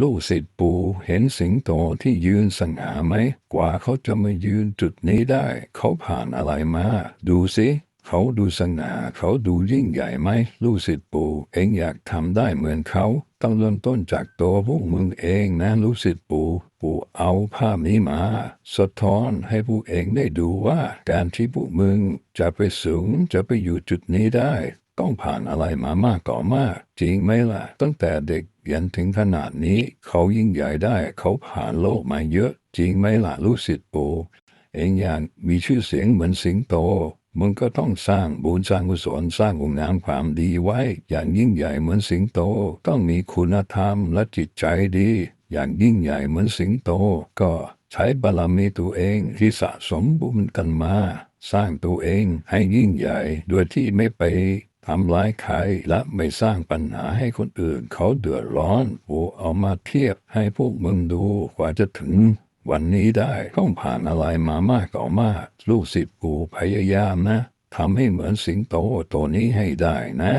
ลูกศิษย์ปู่เห็นสิงโตที่ยืนสง่าไหม กว่าเขาจะมายืนจุดนี้ได้ เขาผ่านอะไรมา ดูสิเขาดูสง่าเขาดูยิ่งใหญ่ไหม ลูกศิษย์ปู่เองอยากทำได้เหมือนเขาต้องเริ่มต้นจากตัวพวกมึงเองนะลูกศิษย์ปู่ปู่เอาภาพนี้มา สะท้อนให้พวกเองได้ดูว่า การที่พวกมึงจะไปสูงจะไปอยู่จุดนี้ได้ ต้องผ่านอะไรมามากก่อมาก จริงไหมล่ะ ตั้งแต่เด็กยันถึงขนาดนี้ เขายิ่งใหญ่ได้เขาผ่านโลกมาเยอะ จริงไหมล่ะลูกศิษย์ปู่เองอย่ากมีชื่อเสียงเหมือนสิงโตมึงก็ต้องสร้างบุญสร้างกุศลสร้างคุณงามความดีไว้ อย่างยิ่งใหญ่เหมือนสิงโต ต้องมีคุณธรรมและจิตใจดี อย่างยิ่งใหญ่เหมือนสิงโต ก็ใช้บารมีตัวเองที่สะสมบุญกันมา สร้างตัวเองให้ยิ่งใหญ่โดยที่ไม่ไป ทำร้ายใครและไม่สร้างปัญหาให้คนอื่น เขาเดือดร้อนกูเอามาเทียบให้พวกมึงดูกว่าจะถึงวันนี้ได้ต้องผ่านอะไรมามากก่อมาก ลูกศิษย์กูพยายามนะทำให้เหมือนสิงโตตัวนี้ให้ได้นะ